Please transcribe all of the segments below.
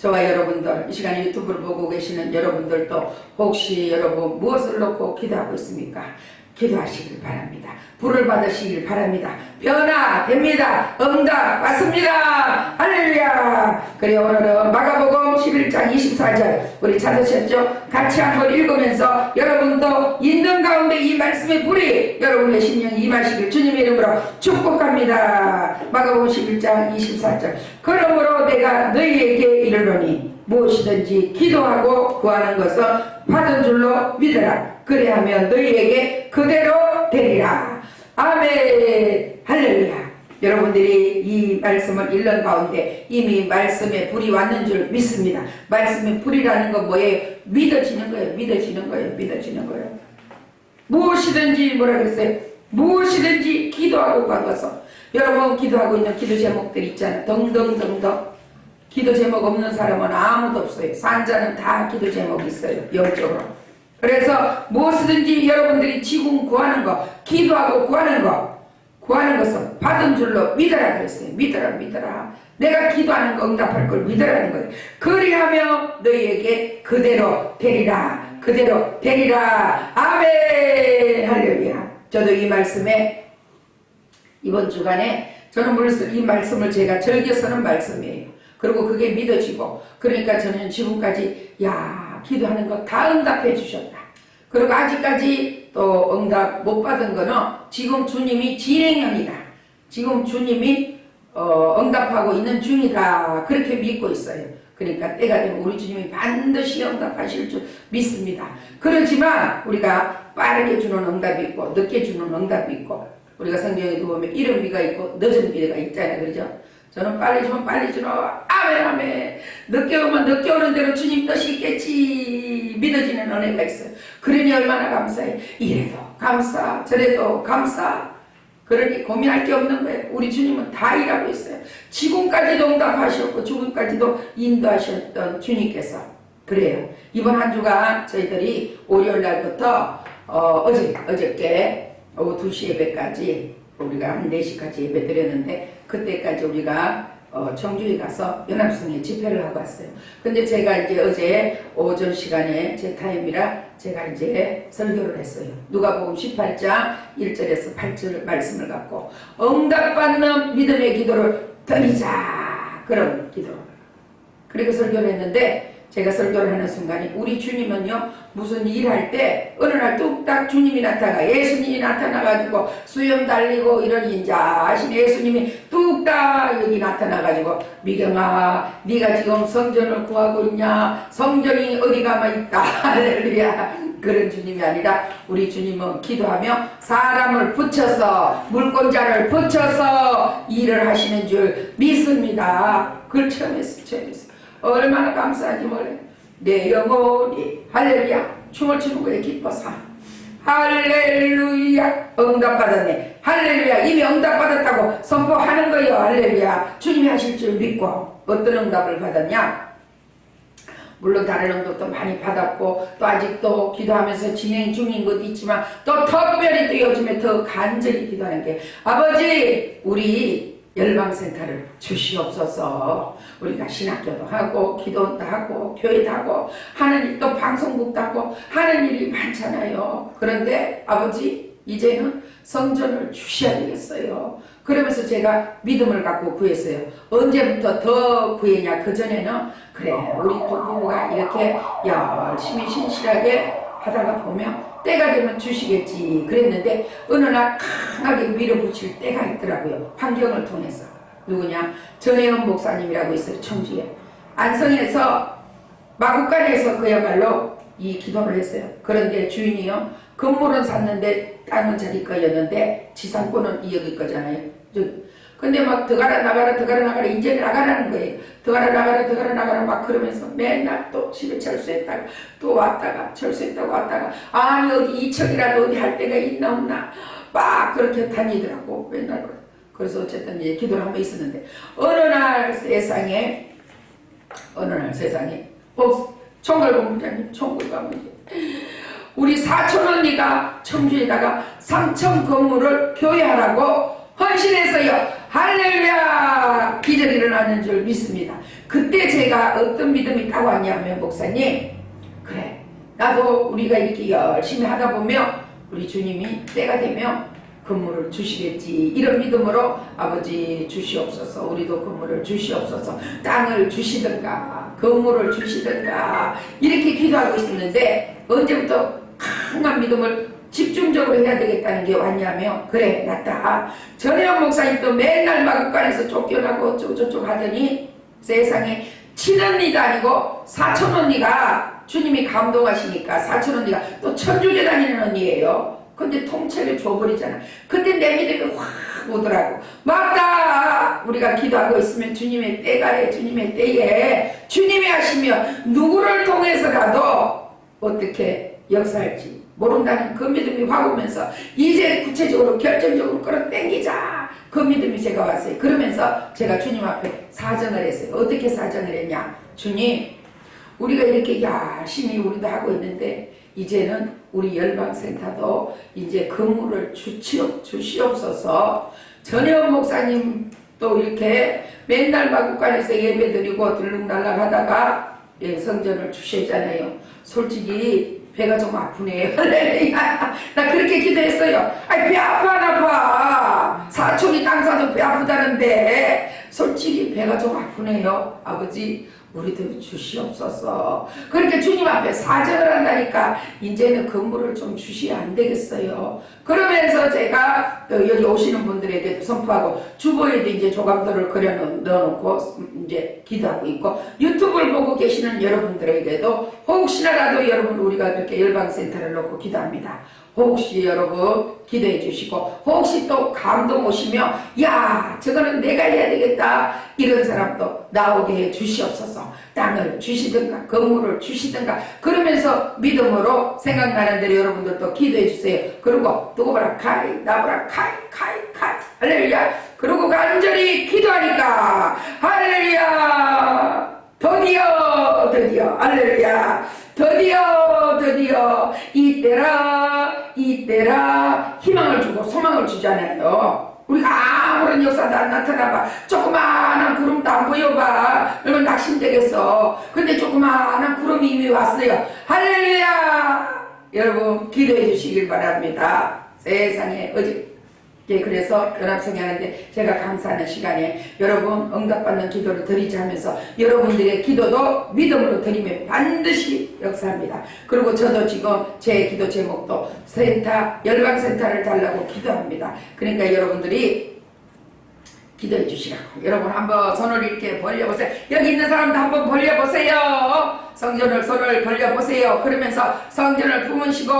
저와 여러분들 이 시간에 유튜브를 보고 계시는 여러분들도 혹시 여러분 무엇을 놓고 기도하고 있습니까? 기도하시길 바랍니다. 불을 받으시길 바랍니다. 변화됩니다. 응답 왔습니다. 할렐루야. 그래 오늘은 마가복음 11장 24절 우리 찾으셨죠? 같이 한번 읽으면서 여러분도 말씀의 불이 여러분의 심령에 임하시길 주님의 이름으로 축복합니다. 마가복음 11장 24절 그러므로 내가 너희에게 이르노니 무엇이든지 기도하고 구하는 것은 받은 줄로 믿으라. 그래하면 너희에게 그대로 되리라. 아멘. 할렐루야. 여러분들이 이 말씀을 읽는 가운데 이미 말씀에 불이 왔는 줄 믿습니다. 말씀에 불이라는 건 뭐예요? 믿어지는 거예요. 믿어지는 거예요. 믿어지는 거예요. 무엇이든지 뭐라 그랬어요? 무엇이든지 기도하고 가서 여러분 기도하고 있는 기도 제목들 있잖아요. 등등등등. 기도 제목 없는 사람은 아무도 없어요. 산자는 다 기도 제목이 있어요. 영적으로. 그래서 무엇이든지 여러분들이 지금 구하는 거, 기도하고 구하는 거, 구하는 것은 받은 줄로 믿어라 그랬어요. 믿어라, 믿어라. 내가 기도하는 거 응답할 걸 믿으라는 거예요. 그리하며 너희에게 그대로 되리라. 그대로 되리라. 아멘. 할렐루야. 저도 이 말씀에 이번 주간에 저는 이 말씀을 제가 즐겨 쓰는 말씀이에요. 그리고 그게 믿어지고 그러니까 저는 지금까지 야 기도하는 거 다 응답해 주셨다. 그리고 아직까지 또 응답 못 받은 거는 지금 주님이 진행형이다. 지금 주님이 어, 응답하고 있는 중이다. 그렇게 믿고 있어요. 그러니까 때가 되면 우리 주님이 반드시 응답하실 줄 믿습니다. 그렇지만 우리가 빠르게 주는 응답이 있고 늦게 주는 응답이 있고 우리가 성경에도 보면 이른 비가 있고 늦은 비가 있잖아요. 그러죠? 저는 빨리 주면 빨리 주노 아멘 아멘 늦게 오면 늦게 오는 대로 주님 뜻이 있겠지 믿어지는 은혜가 있어요 그러니 얼마나 감사해 이래도 감사 저래도 감사 그러니 고민할 게 없는 거예요. 우리 주님은 다 일하고 있어요. 지금까지도 응답하셨고 지금까지도 인도하셨던 주님께서 그래요. 이번 한 주간 저희들이 월요일 날부터 어, 어제 어저께 오후 2시 예배까지 우리가 한 4시까지 예배 드렸는데 그때까지 우리가 어, 청주에 가서 연합성에 집회를 하고 왔어요. 근데 제가 이제 어제 오전 시간에 제 타임이라 제가 이제 설교를 했어요. 누가복음 18장 1절에서 8절 말씀을 갖고 응답받는 믿음의 기도를 드리자 그런 기도. 그리고 설교를 했는데 제가 설교를 하는 순간에 우리 주님은요 무슨 일할 때 어느 날 뚝딱 주님이 나타나 예수님이 나타나가지고 수염 달리고 이제 아신 예수님이 뚝딱 여기 나타나가지고 미경아 네가 지금 성전을 구하고 있냐? 성전이 어디 가마 있다. 할렐루야. 그런 주님이 아니라 우리 주님은 기도하며 사람을 붙여서 물권자를 붙여서 일을 하시는 줄 믿습니다. 그걸 처음 했어요 처음 했어요 얼마나 감사한지 몰라요. 내 영혼이 할렐루야. 춤을 추는 거에 기뻐서. 할렐루야. 응답받았네. 할렐루야. 이미 응답받았다고 선포하는 거예요. 할렐루야. 주님이 하실 줄 믿고 어떤 응답을 받았냐? 물론 다른 응답도 많이 받았고 또 아직도 기도하면서 진행 중인 것도 있지만 또 특별히 또 요즘에 더 간절히 기도하는 게 아버지 우리 열방센터를 주시옵소서. 우리가 신학교도 하고 기도도 하고 교회도 하고 하는 일도 방송국도 하고 하는 일이 많잖아요. 그런데 아버지 이제는 성전을 주셔야 되겠어요. 그러면서 제가 믿음을 갖고 구했어요. 언제부터 더 구했냐 그전에는 그래 우리 또 부부가 이렇게 열심히 신실하게 하다가 보면 때가 되면 주시겠지 그랬는데 어느 날 강하게 밀어붙일 때가 있더라고요. 환경을 통해서. 누구냐? 전혜원 목사님이라고 있어요 청주에. 안성에서 마구간에서 그야말로 이 기도를 했어요. 그런데 주인이요 건물은 샀는데 땅은 자기 거였는데 지상권은 이 여기 거잖아요. 저- 근데 막 들어가라 나가라 들어가라 나가라 이제 나가라는 거예요. 들어가라 나가라 들어가라 나가라 막 그러면서 맨날 또 집에 철수했다가 또 왔다가 철수했다가 왔다가 아니 어디 이척이라도 어디 할 데가 있나 없나? 막 그렇게 다니더라고. 맨날 그래. 그래서 어쨌든 이제 기도를 한번 있었는데 어느 날 세상에 어느 날 세상에 복 총괄 본부장님 총괄 본부장님 우리 사촌 언니가 청주에다가 3천 건물을 교회하라고 헌신했어요. 할렐루야! 기적이 일어나는 줄 믿습니다. 그때 제가 어떤 믿음이 딱 왔냐면 목사님 그래 나도 우리가 이렇게 열심히 하다 보면 우리 주님이 때가 되면 건물을 주시겠지 이런 믿음으로 아버지 주시옵소서 우리도 건물을 주시옵소서 땅을 주시든가 건물을 주시든가 이렇게 기도하고 있었는데 언제부터 강한 믿음을 집중적으로 해야 되겠다는 게 왔냐면 그래 낫다. 전혜영 목사님 또 맨날 마국간에서 쫓겨나고 어쩌고저쩌고 하더니 세상에 친언니도 아니고 사촌 언니가 주님이 감동하시니까 사촌 언니가 또 천주교 다니는 언니예요. 근데 통째로 줘버리잖아. 그때 내 믿음이 확 오더라고. 맞다! 우리가 기도하고 있으면 주님의 때가에 주님의 때에. 주님이 하시면 누구를 통해서라도 어떻게 역사할지 모른다는 그 믿음이 확 오면서 이제 구체적으로 결정적으로 끌어당기자. 그 믿음이 제가 왔어요. 그러면서 제가 주님 앞에 사정을 했어요. 어떻게 사정을 했냐? 주님 우리가 이렇게 열심히 우리도 하고 있는데 이제는 우리 열방센터도 이제 주시옵, 주시옵소서. 전혜원 목사님 또 이렇게 맨날 마국간에서 예배 드리고 들락날락 하다가 예, 성전을 주시잖아요. 솔직히 배가 좀 아프네요 할렐루야. 나 그렇게 기도했어요. 아니 배 아파 안 아파 사촌이 땅 사도 배 아프다는데 솔직히 배가 좀 아프네요 아버지 우리도 주시옵소서. 그렇게 주님 앞에 사정을 한다니까 이제는 건물을 좀 주시야 안 되겠어요. 그러면서 제가 또 여기 오시는 분들에게도 선포하고 주보에도 이제 조감도를 그려 넣어놓고 이제 기도하고 있고 유튜브를 보고 계시는 여러분들에게도 혹시나라도 여러분 우리가 그렇게 열방센터를 놓고 기도합니다. 혹시 여러분 기도해 주시고 혹시 또 감동 오시며 야 저거는 내가 해야 되겠다 이런 사람도 나오게 해 주시옵소서. 땅을 주시든가 건물을 주시든가. 그러면서 믿음으로 생각나는 대로 여러분들도 기도해 주세요. 그리고 누구보라 카이 나보라 카이 카이 카이. 할렐루야. 그리고 간절히 기도하니까. 할렐루야. 드디어 드디어. 할렐루야. 드디어 드디어. 이때라 이때라. 희망을 주고 소망을 주잖아요 우리가 아무런 역사도 안 나타나봐. 조그마한 구름도 안 보여봐. 얼마나 낙심되겠어. 근데 조그마한 구름이 이미 왔어요. 할렐루야! 여러분 기도해 주시길 바랍니다. 세상에 어제 예, 그래서 연합성이 하는데 제가 감사하는 시간에 여러분 응답받는 기도를 드리자 하면서 여러분들의 기도도 믿음으로 드리면 반드시 역사합니다. 그리고 저도 지금 제 기도 제목도 센터, 열방센터를 달라고 기도합니다. 그러니까 여러분들이 기도해 주시라고. 여러분 한번 손을 이렇게 벌려보세요. 여기 있는 사람도 한번 벌려보세요. 성전을 손을 벌려보세요. 그러면서 성전을 품으시고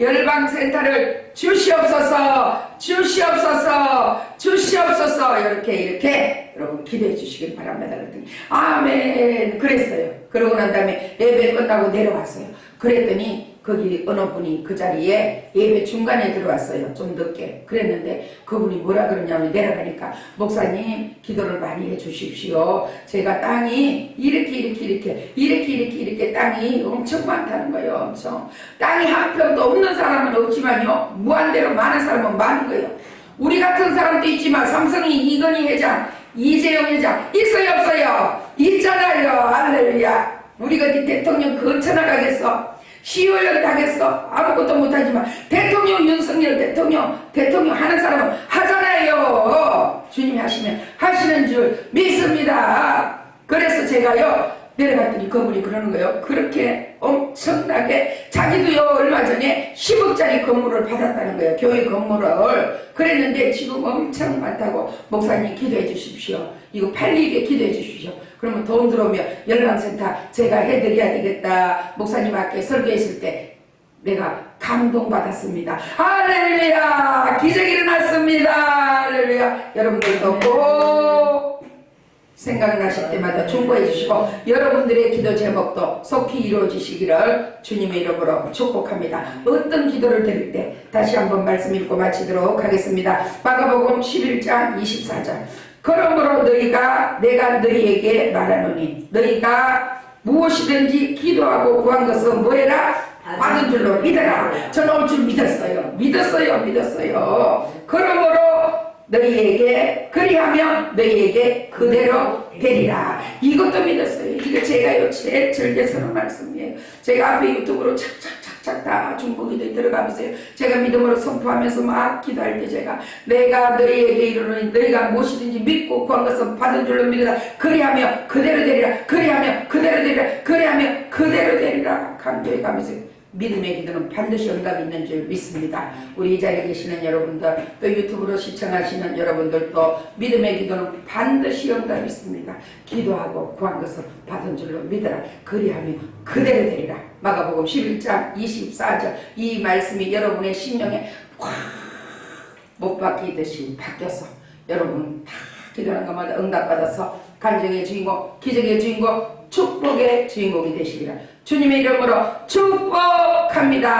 열방센터를 주시옵소서, 주시옵소서, 주시옵소서. 이렇게 이렇게 여러분 기도해 주시길 바랍니다. 그랬더니 아멘. 그랬어요. 그러고 난 다음에 예배 끝나고 내려왔어요. 그랬더니 거기 어느 분이 그 자리에 예배 중간에 들어왔어요. 좀 늦게. 그랬는데 그분이 뭐라 그러냐면 내려가니까 목사님 기도를 많이 해 주십시오. 제가 땅이 이렇게 이렇게 이렇게 이렇게 이렇게 이렇게 땅이 엄청 많다는 거예요. 엄청. 땅이 한 평도 없는 사람은 없지만요. 무한대로 많은 사람은 많은 거예요. 우리 같은 사람도 있지만 삼성이 이건희 회장, 이재용 회장 있어요 없어요? 있잖아요. 할렐루야. 우리가 네 대통령 근처 나가겠어. 시효연 당했어. 아무것도 못하지만 대통령 윤석열 대통령 대통령 하는 사람은 하잖아요. 주님이 하시면 하시는 줄 믿습니다. 그래서 제가요 내려갔더니 그분이 그러는 거예요. 그렇게 엄청나게 자기도 요 얼마 전에 10억짜리 건물을 받았다는 거예요. 교회 건물을 그랬는데 지금 엄청 많다고 목사님 기도해 주십시오. 이거 팔리게 기도해 주십시오. 그러면 돈 들어오면 열방센터 제가 해드려야 되겠다. 목사님 앞에 설교했을 때 내가 감동받았습니다. 할렐루야! 기적이 일어났습니다. 할렐루야! 여러분들도 꼭 생각나실 때마다 충고해 주시고 여러분들의 기도 제목도 속히 이루어지시기를 주님의 이름으로 축복합니다. 어떤 기도를 드릴 때 다시 한번 말씀 읽고 마치도록 하겠습니다. 마가복음 11장 24절 그러므로 너희가 내가 너희에게 말하노니 너희가 무엇이든지 기도하고 구한 것은 뭐해라? 받은 줄로 믿어라. 저는 올 줄 믿었어요. 믿었어요. 믿었어요. 그러므로 너희에게 그리하며 너희에게 그대로 되리라. 이것도 믿었어요. 이거 제가요 제일 즐겨서는 말씀이에요. 제가 앞에 유튜브로 착착착착 다 중보기도에 들어가면서요. 제가 믿음으로 선포하면서 막 기도할 때 제가 내가 너희에게 이르노니 너희가 무엇이든지 믿고 구한 것은 받은 줄로 믿으라. 그리하며 그대로 되리라. 그리하며 그대로 되리라. 그리하며 그대로 되리라. 강조해 가면서 믿음의 기도는 반드시 응답이 있는 줄 믿습니다. 우리 이 자리에 계시는 여러분들 또 유튜브로 시청하시는 여러분들도 믿음의 기도는 반드시 응답이 있습니다. 기도하고 구한 것을 받은 줄로 믿어라. 그리하면 그대로 되리라. 마가복음 11장 24절 이 말씀이 여러분의 심령에 못 바뀌듯이 바뀌어서 여러분 다 기도하는 것마다 응답받아서 간증의 주인공, 기적의 주인공, 축복의 주인공이 되시리라. 주님의 이름으로 축복합니다.